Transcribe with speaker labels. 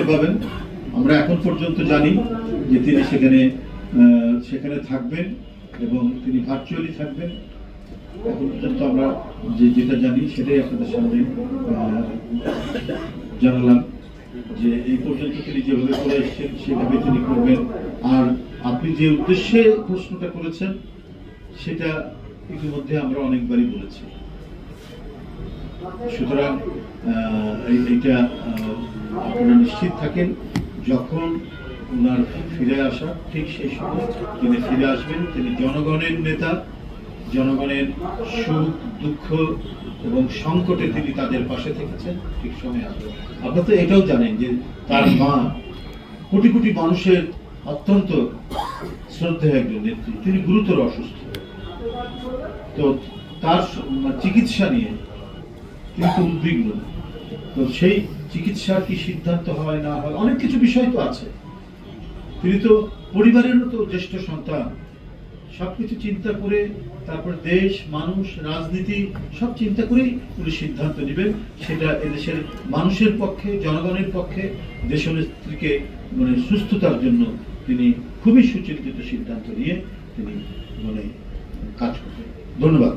Speaker 1: দেখতে পাবেন। আমরা এখন পর্যন্ত জানি যে তিনি সেখানে সেখানে থাকবেন এবং তিনি ভার্চুয়ালি থাকবেন। এখন পর্যন্ত আমরা যে যেটা জানি সেটাই আপনাদের সামনে জানালাম যে এই পর্যন্ত তিনি যেভাবে করে এসেছেন, সেভাবে তিনি করবেন। আর আপনি যে উদ্দেশ্যে প্রশ্নটা করেছেন, সেটা ইতিমধ্যে আমরা অনেকবারই বলেছি। সুতরাং এইটা আপনারা নিশ্চিত থাকেন, যখন ওনার ফিরে আসা, ঠিক সেই সময় তিনি ফিরে আসবেন, তিনি জনগণের নেতা, জনগণের সুখ, দুঃখ এবং সংকটে তিনি তাদের পাশে থেকেছেন, ঠিক সময় আসবেন। আপনারা তো এটাও জানেন যে তার মা কোটি কোটি মানুষের অত্যন্ত শ্রদ্ধেয় একজন নেত্রী। তিনি গুরুতর অসুস্থ। তো তার চিকিৎসা নিয়ে কিন্তু উদ্বিগ্ন। তো সেই চিকিৎসার কি সিদ্ধান্ত হয়, না হয়? অনেক কিছু বিষয় তো আছে। তিনি তো পরিবারেরও তো জ্যেষ্ঠ সন্তান। সবকিছু চিন্তা করে তারপর দেশ, মানুষ, রাজনীতি, সব চিন্তা করেই উনি সিদ্ধান্ত নেবেন। সেটা এদেশের মানুষের পক্ষে, জনগণের পক্ষে, দেশনেত্রীকে মানে সুস্থতার জন্য তিনি খুবই সুচিন্তিত সিদ্ধান্ত নিয়ে তিনি মানে কাজ করবেন। ধন্যবাদ।